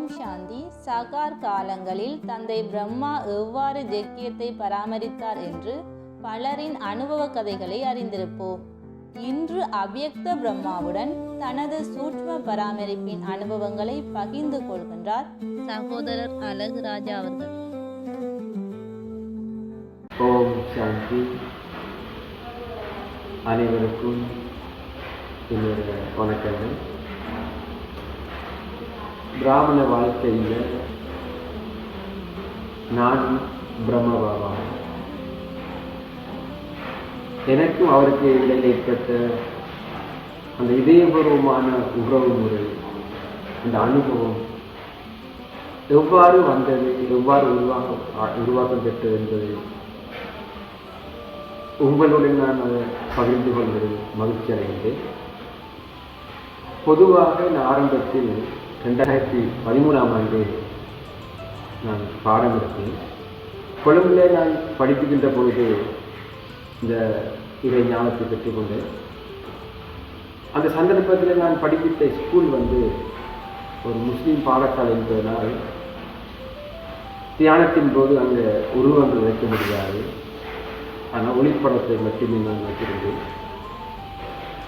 ஓம் சாந்தி சகார் காலங்களில் தந்தை பிரம்மா எவ்வாறு ஜக்கியத்தை பராமரித்தார் என்று பலரின் அனுபவ கதைகளை அறிந்திருப்போம். இன்று அவ்யக்த பிரம்மாவுடன் தனது சூட்ச்ம பராமரிப்பின் அனுபவங்களை பகிர்ந்து கொள்கின்றார் சகோதரர் அழகு ராஜா அவர்கள். ஓம் சாந்தி. அனைவருக்கும் என்னுடைய வணக்கங்கள். பிராமண வாழ்க்கையில் நான் பிரம்மபாபா எனக்கும் அவருக்கு இடையில் ஏற்பட்ட அந்த இதயபூர்வமான உறவு முறை அந்த அனுபவம் எவ்வாறு வந்தது எவ்வாறு உருவாக உருவாக்கம் பெற்றது என்பதை உங்களுடன் நான் அதை பகிர்ந்து கொள்வது மகிழ்ச்சி அடைகின்றேன் பொதுவாக நான் ஆரம்பத்தில் ரெண்டாயிரத்தி பதிமூணாம் ஆண்டு நான் பாடம் எடுத்தேன். கொழும்பிலே நான் படிப்புகின்ற பொழுது இந்த இதை ஞானத்தை பெற்றுக்கொண்டேன். அந்த சந்தர்ப்பத்தில் நான் படிப்பித்த ஸ்கூல் வந்து ஒரு முஸ்லீம் பாடசாலை என்பதனால் தியானத்தின் போது அங்கே உருவங்கள் வைக்க முடியாது. ஆனால் ஒளிப்படத்தை மட்டுமே நான் வைத்திருந்தேன்.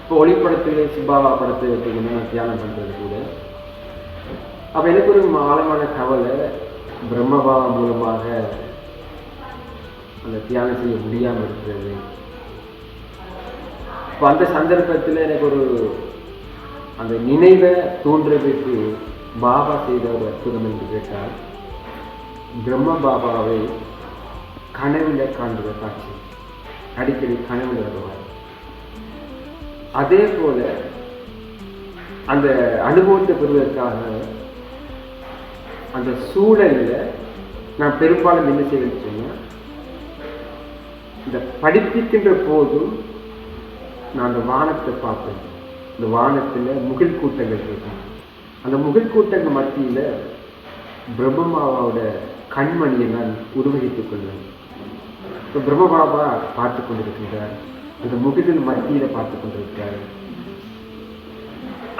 இப்போ ஒளிப்படத்திலே சிப்பாவா படத்தை வச்சுக்கணும் நான் தியானம் பண்ணுறது கூட. அப்போ எனக்கு ஒரு ஆழமான கவலை பிரம்மபாவா மூலமாக அந்த தியானம் செய்ய முடியாமல் இருக்கிறது. இப்போ அந்த சந்தர்ப்பத்தில் எனக்கு ஒரு அந்த நினைவை தோன்றதுக்கு பாபா செய்த ஒரு அற்புதம் என்று கேட்டால் பிரம்ம பாபாவை கனவுல காண்கிற காட்சி. அடிக்கடி கனவுல வருவார். அதே போல அந்த அனுபவத்தை பெறுவதற்காக அந்த சூழலில் நான் பெரும்பாலும் என்ன செய்வேன்னு சொன்னால் இந்த படிப்பிக்கின்ற போதும் நான் அந்த வானத்தை பார்ப்பேன். இந்த வானத்தில் முகில் கூட்டங்கள் இருக்கும். அந்த முகில் கூட்டங்கள் மத்தியில் பிரம்மபாபாவோட கண்மணியை நான் உருவகித்துக் கொள்வேன் இப்போ பிரம்மபாபா பார்த்து கொண்டிருக்கின்றார். அந்த முகிலின் மத்தியில் பார்த்து கொண்டிருக்கிறார்.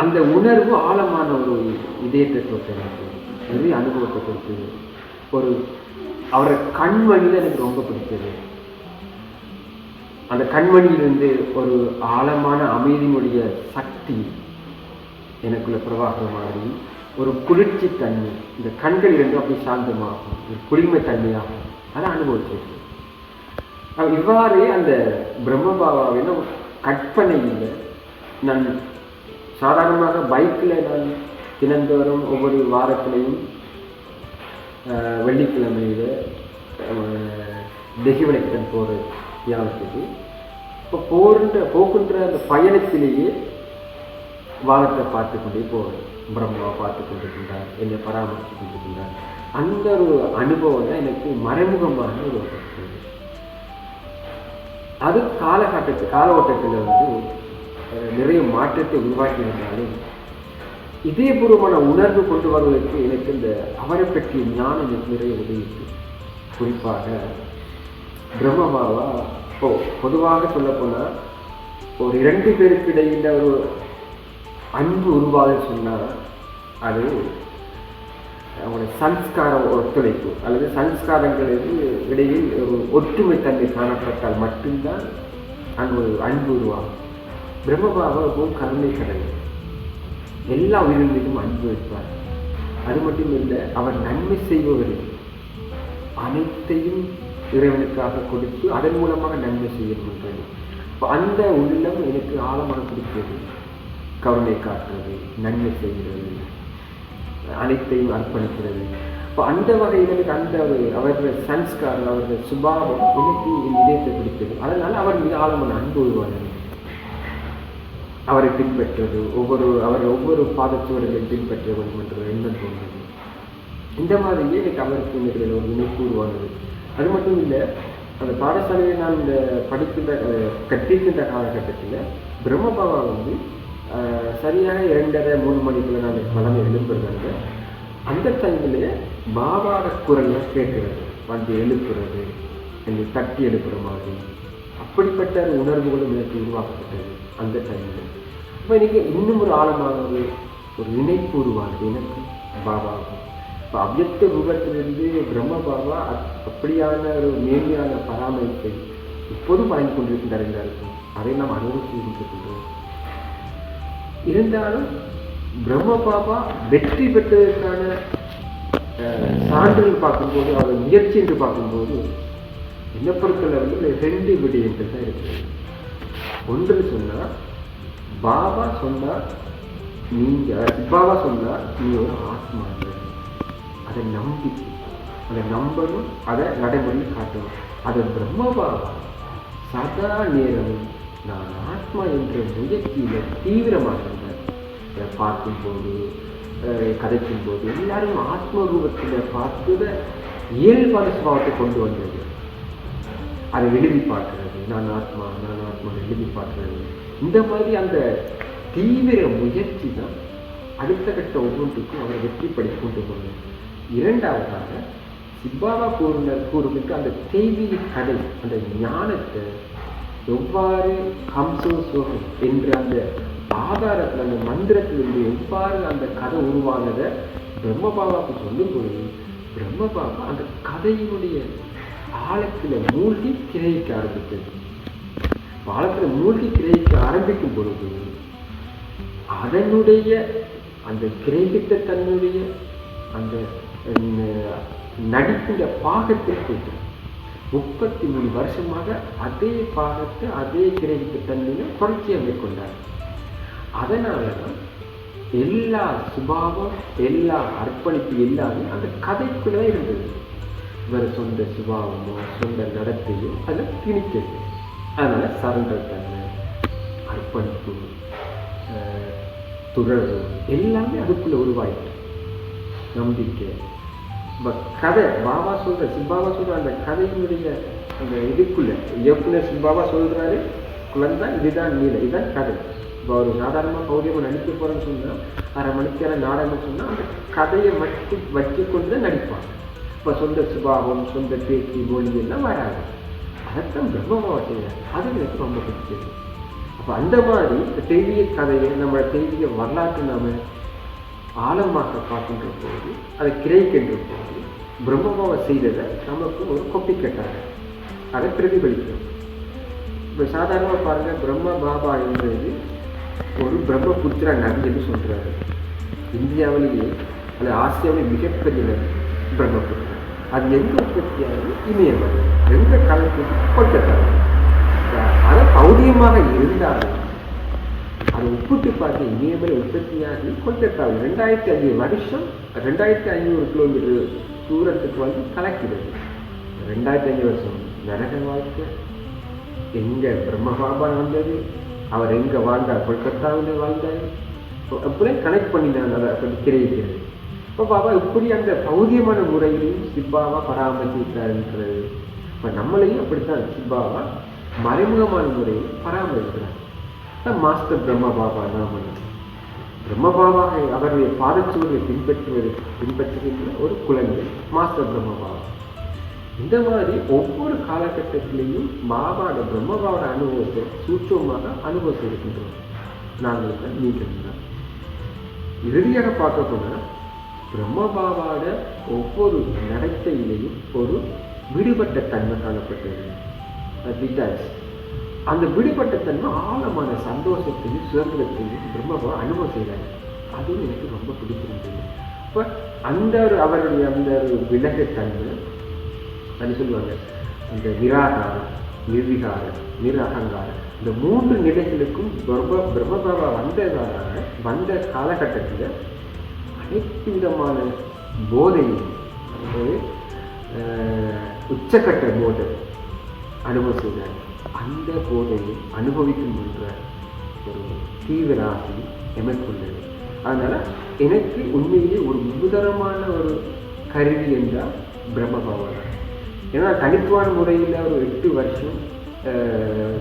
அந்த உணர்வு ஆழமான ஒரு இதயத்தை தோற்றம் பெரிய அனுபவத்தை கொடுத்தது. ஒரு அவரை கண்மணியில் எனக்கு ரொம்ப பிடிச்சது அந்த கண்மணியிலிருந்து ஒரு ஆழமான அமைதியினுடைய சக்தி எனக்குள்ள பிரவாகமாகி ஒரு குளிர்ச்சி தன்மை இந்த கண்கள் இருந்து அப்படி சாந்தமாகும். ஒரு குளிர்மை தன்மையாகும். அதை அனுபவிச்சிருக்கு இவ்வாறு அந்த பிரம்மபாபாவின கற்பனை இல்லை நான் சாதாரணமாக பைக்கில் நான் தினந்தோறும் ஒவ்வொரு வாரத்திலையும் வெள்ளிக்கிழமையில் தெகிவனைக்கிடன் போகிற தியானத்துக்கு இப்போ போகின்ற போகின்ற அந்த பயணத்திலேயே வானத்தை பார்த்து கொண்டே போவேன் பிரம்மா பார்த்து கொண்டிருக்கின்றார் என்னை பராமரித்து கொண்டிருக்கின்றார். அந்த ஒரு அனுபவம் தான் எனக்கு மறைமுகமாக ஒரு அது காலகட்டத்து கால ஓட்டத்தில் வந்து நிறைய மாற்றத்தை உருவாக்கி இருந்தாலும் இதயபூர்வமான உணர்வு கொண்டு வருவதற்கு எனக்கு இந்த அவரை பற்றிய ஞானம் நிறைய உதவிக்கு குறிப்பாக பிரம்மபாவா இப்போ பொதுவாக சொல்லப்போனால் ஒரு இரண்டு பேருக்கு இடையில் ஒரு அன்பு உருவாக சொன்னால் அது அவங்களுடைய சன்ஸ்கார ஒத்துழைப்பு அல்லது சன்ஸ்காரங்களுக்கு இடையில் ஒரு ஒற்றுமைத்தன்மை காணப்பட்டால் மட்டும்தான் அங்கு ஒரு அன்பு உருவாகும். பிரம்மபாபா போல் கருணை கடல் எல்லா உயிரினங்களுக்கும் அன்பு வைப்பார் அது மட்டும் இல்லை அவர் நன்மை செய்பவர்கள் அனைத்தையும் இறைவனுக்காக கொடுத்து அதன் மூலமாக நன்மை செய்யப்படுகிறது இப்போ அந்த உள்ளம் எனக்கு ஆழமாக கொடுக்கிறது கருணை காட்டுறது நன்மை செய்கிறது அனைத்தையும் அர்ப்பணிக்கிறது. இப்போ அந்த வகையில் எனக்கு அந்த ஒரு அவருடைய சன்ஸ்காரம் அவருடைய சுபாவம் எனக்கு என் இதயத்தை பிடித்தது அதனால் அவர் மிக ஆழமான அன்பு உருவானது அவரை பின்பற்றது ஒவ்வொரு அவர் ஒவ்வொரு பாதச்சுவடுகளை பின்பற்ற வேண்டும் என்ற எண்ணம் தோன்றது இந்த மாதிரியே எனக்கு அமெரிக்க இடையில ஒரு இணைப்பு உருவானது. அது மட்டும் இல்லை அந்த பாடசாலையை நான் இந்த படிக்கின்ற அஹ், காலகட்டத்தில் பிரம்மபாவா வந்து சரியாக இரண்டரை மூணு மணிக்குள்ள நான் மனம் எழுப்புறாங்க அந்த டைமில் பாபாட குரல்ல கேட்கிறது. வந்து எழுப்புறது என்னை தட்டி எழுப்புற மாதிரி. அப்படிப்பட்ட உணர்வுகளும் எனக்கு உருவாக்கப்பட்டது அந்த டைமில் அப்போ எனக்கு இன்னும் ஒரு ஆழமான ஒரு ஒரு இணைப்பு உருவானது. எனக்கு பாபாவுக்கு இப்போ அவ்யக்த ரூபத்திலிருந்து பிரம்ம பாபா அப்- அப்படியான ஒரு மேன்மையான பராமரிப்பை இப்போதும் வழங்கி கொண்டிருக்கின்றார் எல்லாருக்கும் அதை நாம் அனுபவித்து கொண்டிருக்கின்றோம். இருந்தாலும் பிரம்ம பாபா வெற்றி பெற்றதற்கான சான்றுகள் பார்க்கும்போது அவர் முயற்சி என்று பார்க்கும்போது என்ன இந்த ரெண்டு விடயங்கள் தான் இருக்குது ஒன்று சொன்னால் பாபா சொன்னால் நீங்க பாபா சொன்னால் நீ ஒரு ஆத்மா அதை நம்பி அதை நம்பணும் அதை நடைமுறையில் காட்டணும். அதை பிரம்ம பாபா. சதா நேரமும் நான் ஆத்மா என்ற முயற்சியில் தீவிரமாக இருந்தேன் அதை பார்க்கும்போது கதைக்கும் போது எல்லாரும் ஆத்ம ரூபத்தில் பார்த்துத இயல்பான சுபாவத்தை கொண்டு வந்தது. அதை எழுதி பார்க்கிறது. நான் ஆத்மா நான் ஆத்மா எழுதி பார்க்கிறது. இந்த மாதிரி அந்த தீவிர முயற்சி தான் அடுத்த கட்ட ஒவ்வொன்றுக்கும் அவர் வெற்றிப்படி கொண்டு போனார் இரண்டாவதாக சிப்பாவா கூறினர் கூறுவதற்கு அந்த தெய்வீக கதை அந்த ஞானத்தை எவ்வாறு ஹம்சோ சோகம் என்ற அந்த ஆதாரத்தில் அந்த மந்திரத்திலிருந்து எவ்வாறு அந்த கதை உருவானதை பிரம்மபாபாவுக்கு சொல்லும் பொழுது பிரம்மபாபா அந்த கதையினுடைய ஆழத்தில் மூழ்கி கிரகிக்க ஆரம்பித்தது. ஆழத்தில் மூழ்கி கிரகிக்க ஆரம்பிக்கும் பொழுது அதனுடைய அந்த கிரகித்த தன்னுடைய அந்த அஹ், நடிக்கின்ற பாகத்தில் முப்பத்தி மூணு வருஷமாக அதே பாகத்தை அதே கிரகித்த தன்மையை தொடர்ச்சியாக மேற்கொண்டார் அதனால தான் எல்லா சுபாவம் எல்லா அர்ப்பணிப்பு எல்லாமே அந்த கதைக்குள்ளே இருந்தது. இவர் சொந்த சுபாவமோ சொந்த நடத்தையோ அதில் திணிக்கிறது. அதனால் சரண்டர் தன்மை அர்ப்பணிப்பு அஹ், எல்லாமே அதுக்குள்ளே உருவாயிட்டு நம்பிக்கை. இப்போ கதை பாபா சொல்கிற சிம்பாபா சொல்கிற அந்த கதையினுடைய அந்த இதுக்குள்ளே இயக்குனர் சிம்பாபா சொல்கிறாரு குழந்தை இதுதான் நீலை இதுதான் கதை. இப்போ ஒரு சாதாரணமாக பௌரியமாக நடிக்க போகிறேன்னு சொன்னால் அரை மணிக்கான நாடகம் சொன்னால் அந்த கதையை மட்டும் வச்சு கொண்டு தான் நடிப்பாங்க. இப்போ சொந்த சுபாவம் சொந்த பேச்சு மொழி எல்லாம் வராது. அதைத்தான் பிரம்மபாவா செய்யறாரு அது எனக்கு ரொம்ப பிடிச்சது. அப்போ அந்த மாதிரி இந்த தெய்வீக கதையை நம்ம தெய்வீக வரலாற்றை நாம ஆழமாக பார்க்கின்ற போது அதை கிரைக்கின்ற போது பிரம்மபாவா செய்ததை நமக்கு ஒரு கொப்பி கட்டாங்க அதை பிரதிபலிக்கும். இப்போ சாதாரணமாக பாருங்க பிரம்ம பாபா என்பது ஒரு பிரம்மபுத்திர நதி என்று சொல்கிறாரு இந்தியாவிலேயே அது ஆசியாவிலே மிகப்பெரிய நதி பிரம்மபுத்திரா அது எந்த உற்பத்தியானது இமயமலை எந்த காலத்துக்கு கொல்கத்தா அது பௌதியமாக இருந்தாலும் அதை ஒப்பிட்டு பார்த்து இமயமலை உற்பத்தியாகி கொல்கத்தாவில் ரெண்டாயிரத்தி ஐநூறு வருஷம் ரெண்டாயிரத்தி ஐநூறு கிலோமீட்டர் தூரத்துக்கு வந்து கலக்கிறது. ரெண்டாயிரத்தி ஐநூறு வருஷம் நரக வாழ்க்கை. எங்கே பிரம்மபாபா வந்தது அவர் எங்கே வாழ்ந்தார் கொல்கத்தாவில் வாழ்ந்தார். அப்படியே கனெக்ட் பண்ணினாங்க அதை அப்படி கிரகிக்கிறது இப்போ பாபா இப்படி அந்த பௌதியமான முறையில் சிப்பாவா பராமரிக்கிறாருன்றது இப்போ நம்மளையும் அப்படித்தான் சிப்பாவா மறைமுகமான முறையில் பராமரிக்கிறார். தான் மாஸ்டர் பிரம்ம பாபா நாம பிரம்ம பாபா அவருடைய பாதச்சுவரை பின்பற்றுவது பின்பற்றுகின்ற ஒரு குழந்தை மாஸ்டர் பிரம்ம பாபா. இந்த மாதிரி ஒவ்வொரு காலகட்டத்திலையும் பாபாவோட பிரம்மபாவோட அனுபவத்தை சூட்சமாக அனுபவித்திருக்கின்றோம். நாங்கள் தான் நீங்கள் இறுதியாக பார்க்க போனால் பிரம்ம ஒவ்வொரு நடத்தையிலையும் ஒரு விடுபட்ட தன்மை காணப்பட்டது. டிட்டாச் அந்த விடுபட்ட தன்மை ஆழமான சந்தோஷத்தையும் சுதந்திரத்தையும் பிரம்மபா அனுபவம் செய்கிறாங்க அதுவும் எனக்கு ரொம்ப பிடிச்சிருந்தது இப்போ அந்த ஒரு அவருடைய அந்த ஒரு விலகத்தன்மை அது சொல்லுவாங்க. அந்த நிராகாரம் நிர்விகாரம் நிர் அகங்காரம் இந்த மூன்று நிலைகளுக்கும் பிரம்ம பிரம்மபாபா வந்ததாக வந்த காலகட்டத்தில் அனைத்து விதமான போதையும் அதாவது உச்சக்கட்ட போதை அனுபவிச்சார் அந்த போதையை அனுபவிக்கும் என்ற ஒரு தீவிர ஆசை எமக்குள்ளது அதனால் எனக்கு உண்மையிலே ஒரு முதுதரமான ஒரு கருவி என்றால் பிரம்மபாவா தான் ஏன்னா தனித்துவமான முறையில் ஒரு எட்டு வருஷம்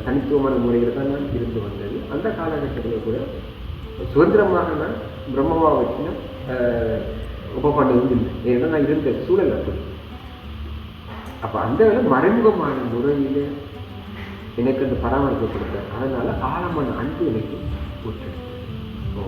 தனித்துவமான முறையில் தான் நான் இருந்து வந்தது. அந்த காலகட்டத்தில் கூட சுதந்திரமாக நான் பிரம்மவா வச்சு வந்து இல்லை ஏன்னா நான் இருந்த சூழல் அப்படி. அப்போ அந்த வேலை மறைமுகமான முறையில் எனக்கு அந்த பராமரிப்பு கொடுத்தார் அதனால ஆழமான அன்பு எனக்கு ஊற்று ஓ.